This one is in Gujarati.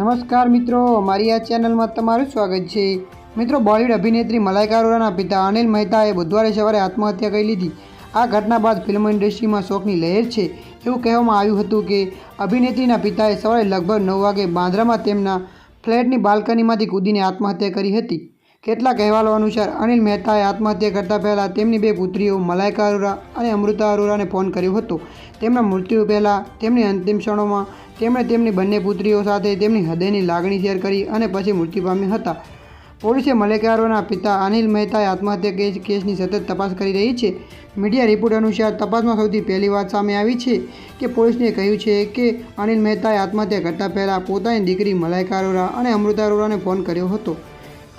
નમસ્કાર મિત્રો, મારી આ ચેનલમાં તમારું સ્વાગત છે. મિત્રો, બોલિવૂડ અભિનેત્રી મલાઈકા અરોરાના પિતા અનિલ મહેતાએ બુધવારે સવારે આત્મહત્યા કરી લીધી. આ ઘટના બાદ ફિલ્મ ઇન્ડસ્ટ્રીમાં શોકની લહેર છે. એવું કહેવામાં આવ્યું હતું કે, અભિનેત્રીના પિતાએ સવારે લગભગ નવ વાગે બાંદ્રામાં તેમના ફ્લેટની બાલ્કનીમાંથી કૂદીને આત્મહત્યા કરી હતી. કેટલાક અહેવાલો અનુસાર અનિલ મહેતાએ આત્મહત્યા કરતા પહેલાં તેમની બે પુત્રીઓ મલાઈકા અરોરા અને અમૃતા અરોરાને ફોન કર્યો હતો. તેમના મૃત્યુ પહેલાં તેમની અંતિમ ક્ષણોમાં તેમણે તેમની બંને પુત્રીઓ સાથે તેમની હૃદયની લાગણી શેર કરી અને પછી મૃત્યુ પામ્યા હતા. પોલીસે મલેકારોના પિતા અનિલ મહેતાએ આત્મહત્યા કેસ કેસની સતત તપાસ કરી રહી છે. મીડિયા રિપોર્ટ અનુસાર તપાસમાં સૌથી પહેલી વાત સામે આવી છે કે પોલીસને કહ્યું છે કે અનિલ મહેતાએ આત્મહત્યા કરતા પહેલાં પોતાની દીકરી મલાઈકા અરોરા અને અમૃતા અરોરાને ફોન કર્યો હતો.